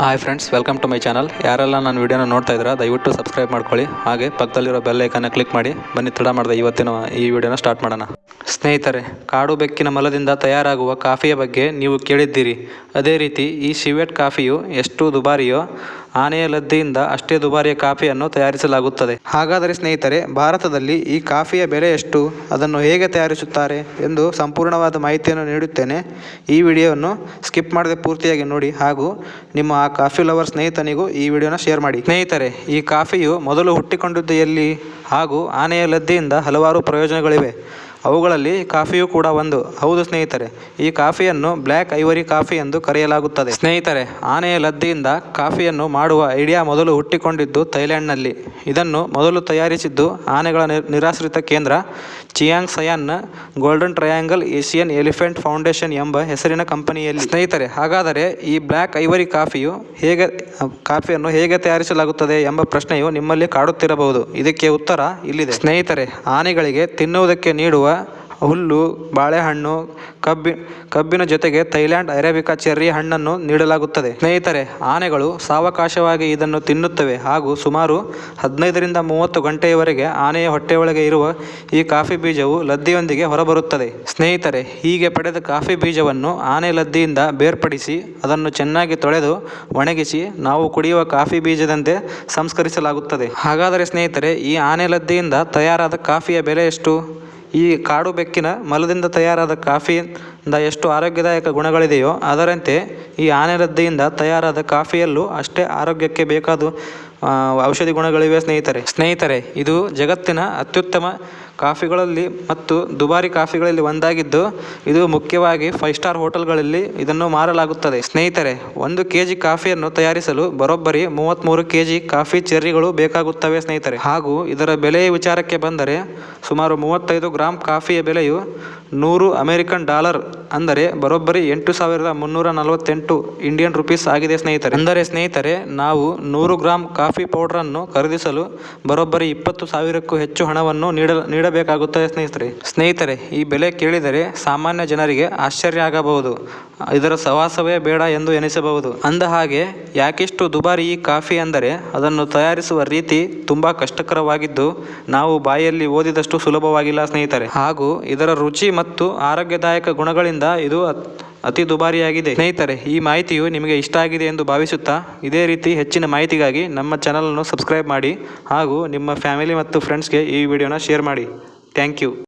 Hi friends welcome to my channel ಯಾರೆಲ್ಲ ನನ್ನ ವೀಡಿಯೋನ ನೋಡ್ತಾ ಇದ್ದೀರಾ, ದಯವಿಟ್ಟು ಸಬ್ಸ್ಕ್ರೈಬ್ ಮಾಡ್ಕೊಳ್ಳಿ. ಹಾಗೆ ಪಕ್ಕದಲ್ಲಿರೋ ಬೆಲ್ ಐಕನ್ನ ಕ್ಲಿಕ್ ಮಾಡಿ. ಬನ್ನಿ, ತಡ ಮಾಡಿದೆ ಇವತ್ತಿನ ಈ ವಿಡಿಯೋನ ಸ್ಟಾರ್ಟ್ ಮಾಡೋಣ. ಸ್ನೇಹಿತರೆ, ಕಾಡು ಬೆಕ್ಕಿನ ಮಲದಿಂದ ತಯಾರಾಗುವ ಕಾಫಿಯ ಬಗ್ಗೆ ನೀವು ಕೇಳಿದ್ದೀರಿ. ಅದೇ ರೀತಿ ಈ ಶಿವೆಟ್ ಕಾಫಿಯು ಎಷ್ಟು ದುಬಾರಿಯೋ ಆನೆಯ ಲದ್ದಿಯಿಂದ ಅಷ್ಟೇ ದುಬಾರಿಯ ಕಾಫಿಯನ್ನು ತಯಾರಿಸಲಾಗುತ್ತದೆ. ಹಾಗಾದರೆ ಸ್ನೇಹಿತರೆ, ಭಾರತದಲ್ಲಿ ಈ ಕಾಫಿಯ ಬೆಲೆ ಎಷ್ಟು? ಅದನ್ನು ಹೇಗೆ ತಯಾರಿಸುತ್ತಾರೆ ಎಂದು ಸಂಪೂರ್ಣವಾದ ಮಾಹಿತಿಯನ್ನು ನೀಡುತ್ತೇನೆ. ಈ ವಿಡಿಯೋವನ್ನು ಸ್ಕಿಪ್ ಮಾಡದೆ ಪೂರ್ತಿಯಾಗಿ ನೋಡಿ ಹಾಗೂ ನಿಮ್ಮ ಆ ಕಾಫಿ ಲವರ್ ಸ್ನೇಹಿತನಿಗೂ ಈ ವಿಡಿಯೋನ ಶೇರ್ ಮಾಡಿ. ಸ್ನೇಹಿತರೆ, ಈ ಕಾಫಿಯು ಮೊದಲು ಹುಟ್ಟಿಕೊಂಡಿದ್ದು ಎಲ್ಲಿ? ಹಾಗೂ ಆನೆಯ ಲದ್ದಿಯಿಂದ ಹಲವಾರು ಪ್ರಯೋಜನಗಳಿವೆ. ಅವುಗಳಲ್ಲಿ ಕಾಫಿಯೂ ಕೂಡ ಒಂದು. ಹೌದು ಸ್ನೇಹಿತರೆ, ಈ ಕಾಫಿಯನ್ನು ಬ್ಲ್ಯಾಕ್ ಐವರಿ ಕಾಫಿ ಎಂದು ಕರೆಯಲಾಗುತ್ತದೆ. ಸ್ನೇಹಿತರೆ, ಆನೆಯ ಲದ್ದಿಯಿಂದ ಕಾಫಿಯನ್ನು ಮಾಡುವ ಐಡಿಯಾ ಮೊದಲು ಹುಟ್ಟಿಕೊಂಡಿದ್ದು ಥೈಲ್ಯಾಂಡ್ನಲ್ಲಿ. ಇದನ್ನು ಮೊದಲು ತಯಾರಿಸಿದ್ದು ಆನೆಗಳ ನಿರ್- ನಿರಾಶ್ರಿತ ಕೇಂದ್ರ Chiang ಸಯಾನ್ನ golden triangle Asian elephant foundation ಎಂಬ ಹೆಸರಿನ ಕಂಪನಿಯಲ್ಲಿ. ಸ್ನೇಹಿತರೆ, ಹಾಗಾದರೆ ಈ ಬ್ಲ್ಯಾಕ್ ಐವರಿ ಕಾಫಿಯು ಹೇಗೆ, ಕಾಫಿಯನ್ನು ಹೇಗೆ ತಯಾರಿಸಲಾಗುತ್ತದೆ ಎಂಬ ಪ್ರಶ್ನೆಯು ನಿಮ್ಮಲ್ಲಿ ಕಾಡುತ್ತಿರಬಹುದು. ಇದಕ್ಕೆ ಉತ್ತರ ಇಲ್ಲಿದೆ. ಸ್ನೇಹಿತರೆ, ಆನೆಗಳಿಗೆ ತಿನ್ನುವುದಕ್ಕೆ ನೀಡುವ ಹುಲ್ಲು, ಬಾಳೆಹಣ್ಣು, ಕಬ್ಬಿ, ಕಬ್ಬಿನ ಜೊತೆಗೆ ಥೈಲ್ಯಾಂಡ್ ಅರೇಬಿಕಾ ಚೆರ್ರಿ ಹಣ್ಣನ್ನು ನೀಡಲಾಗುತ್ತದೆ. ಸ್ನೇಹಿತರೆ, ಆನೆಗಳು ಸಾವಕಾಶವಾಗಿ ಇದನ್ನು ತಿನ್ನುತ್ತವೆ ಹಾಗೂ ಸುಮಾರು ಹದಿನೈದರಿಂದ ಮೂವತ್ತು ಗಂಟೆಯವರೆಗೆ ಆನೆಯ ಹೊಟ್ಟೆಯೊಳಗೆ ಇರುವ ಈ ಕಾಫಿ ಬೀಜವು ಲದ್ದಿಯೊಂದಿಗೆ ಹೊರಬರುತ್ತದೆ. ಸ್ನೇಹಿತರೆ, ಹೀಗೆ ಪಡೆದ ಕಾಫಿ ಬೀಜವನ್ನು ಆನೆ ಲದ್ದಿಯಿಂದ ಬೇರ್ಪಡಿಸಿ ಅದನ್ನು ಚೆನ್ನಾಗಿ ತೊಳೆದು ಒಣಗಿಸಿ ನಾವು ಕುಡಿಯುವ ಕಾಫಿ ಬೀಜದಂತೆ ಸಂಸ್ಕರಿಸಲಾಗುತ್ತದೆ. ಹಾಗಾದರೆ ಸ್ನೇಹಿತರೆ, ಈ ಆನೆ ಲದ್ದಿಯಿಂದ ತಯಾರಾದ ಕಾಫಿಯ ಬೆಲೆ ಎಷ್ಟು? ಈ ಕಾಡು ಬೆಕ್ಕಿನ ಮಲದಿಂದ ತಯಾರಾದ ಕಾಫಿಯಿಂದ ಎಷ್ಟು ಆರೋಗ್ಯದಾಯಕ ಗುಣಗಳಿದೆಯೋ ಅದರಂತೆ ಈ ಆನೆರದ್ದೆಯಿಂದ ತಯಾರಾದ ಕಾಫಿಯಲ್ಲೂ ಅಷ್ಟೇ ಆರೋಗ್ಯಕ್ಕೆ ಬೇಕಾದ ಔಷಧಿ ಗುಣಗಳಿವೆ ಸ್ನೇಹಿತರೆ. ಸ್ನೇಹಿತರೆ, ಇದು ಜಗತ್ತಿನ ಅತ್ಯುತ್ತಮ ಕಾಫಿಗಳಲ್ಲಿ ಮತ್ತು ದುಬಾರಿ ಕಾಫಿಗಳಲ್ಲಿ ಒಂದಾಗಿದ್ದು, ಇದು ಮುಖ್ಯವಾಗಿ ಫೈವ್ ಸ್ಟಾರ್ ಹೋಟೆಲ್ಗಳಲ್ಲಿ ಇದನ್ನು ಮಾರಲಾಗುತ್ತದೆ. ಸ್ನೇಹಿತರೆ, ಒಂದು ಕೆ ಜಿ ಕಾಫಿಯನ್ನು ತಯಾರಿಸಲು ಬರೋಬ್ಬರಿ ಮೂವತ್ತ್ಮೂರು ಕೆ ಜಿ ಕಾಫಿ ಚೆರ್ರಿಗಳು ಬೇಕಾಗುತ್ತವೆ ಸ್ನೇಹಿತರೆ. ಹಾಗೂ ಇದರ ಬೆಲೆಯ ವಿಚಾರಕ್ಕೆ ಬಂದರೆ ಸುಮಾರು ಮೂವತ್ತೈದು ಗ್ರಾಮ್ ಕಾಫಿಯ ಬೆಲೆಯು ನೂರು ಅಮೆರಿಕನ್ ಡಾಲರ್ ಅಂದರೆ ಬರೋಬ್ಬರಿ ಎಂಟು ಸಾವಿರದ ಮುನ್ನೂರ ನಲವತ್ತೆಂಟು ಇಂಡಿಯನ್ ರುಪೀಸ್ ಆಗಿದೆ, ಸ್ನೇಹಿತರೆ. ಅಂದರೆ ಸ್ನೇಹಿತರೆ, ನಾವು ನೂರು ಗ್ರಾಮ್ ಕಾಫಿ ಪೌಡ್ರನ್ನು ಖರೀದಿಸಲು ಬರೋಬ್ಬರಿ ಇಪ್ಪತ್ತು ಸಾವಿರಕ್ಕೂ ಹೆಚ್ಚು ಹಣವನ್ನು ನೀಡ, ನೀಡಬೇಕಾಗುತ್ತದೆ, ಸ್ನೇಹಿತರೆ. ಸ್ನೇಹಿತರೆ, ಈ ಬೆಲೆ ಕೇಳಿದರೆ ಸಾಮಾನ್ಯ ಜನರಿಗೆ ಆಶ್ಚರ್ಯ ಆಗಬಹುದು. ಇದರ ಸವಾಸವೇ ಬೇಡ ಎಂದು ಎನಿಸಬಹುದು. ಅಂದ ಹಾಗೆ, ಯಾಕಿಷ್ಟು ದುಬಾರಿ ಈ ಕಾಫಿ ಅಂದರೆ ಅದನ್ನು ತಯಾರಿಸುವ ರೀತಿ ತುಂಬ ಕಷ್ಟಕರವಾಗಿದ್ದು, ನಾವು ಬಾಯಲ್ಲಿ ಓದಿದಷ್ಟು ಸುಲಭವಾಗಿಲ್ಲ, ಸ್ನೇಹಿತರೆ. ಹಾಗೂ ಇದರ ರುಚಿ ಮತ್ತು ಆರೋಗ್ಯದಾಯಕ ಗುಣಗಳಿಂದ ಇದು ಅತ್- ದುಬಾರಿಯಾಗಿದೆ. ಸ್ನೇಹಿತರೆ, ಈ ಮಾಹಿತಿಯು ನಿಮಗೆ ಇಷ್ಟ ಆಗಿದೆ ಎಂದು ಭಾವಿಸುತ್ತಾ, ಇದೇ ರೀತಿ ಹೆಚ್ಚಿನ ಮಾಹಿತಿಗಾಗಿ ನಮ್ಮ ಚಾನಲನ್ನು ಸಬ್ಸ್ಕ್ರೈಬ್ ಮಾಡಿ ಹಾಗೂ ನಿಮ್ಮ ಫ್ಯಾಮಿಲಿ ಮತ್ತು ಫ್ರೆಂಡ್ಸ್ಗೆ ಈ ವಿಡಿಯೋನ ಶೇರ್ ಮಾಡಿ. Thank you.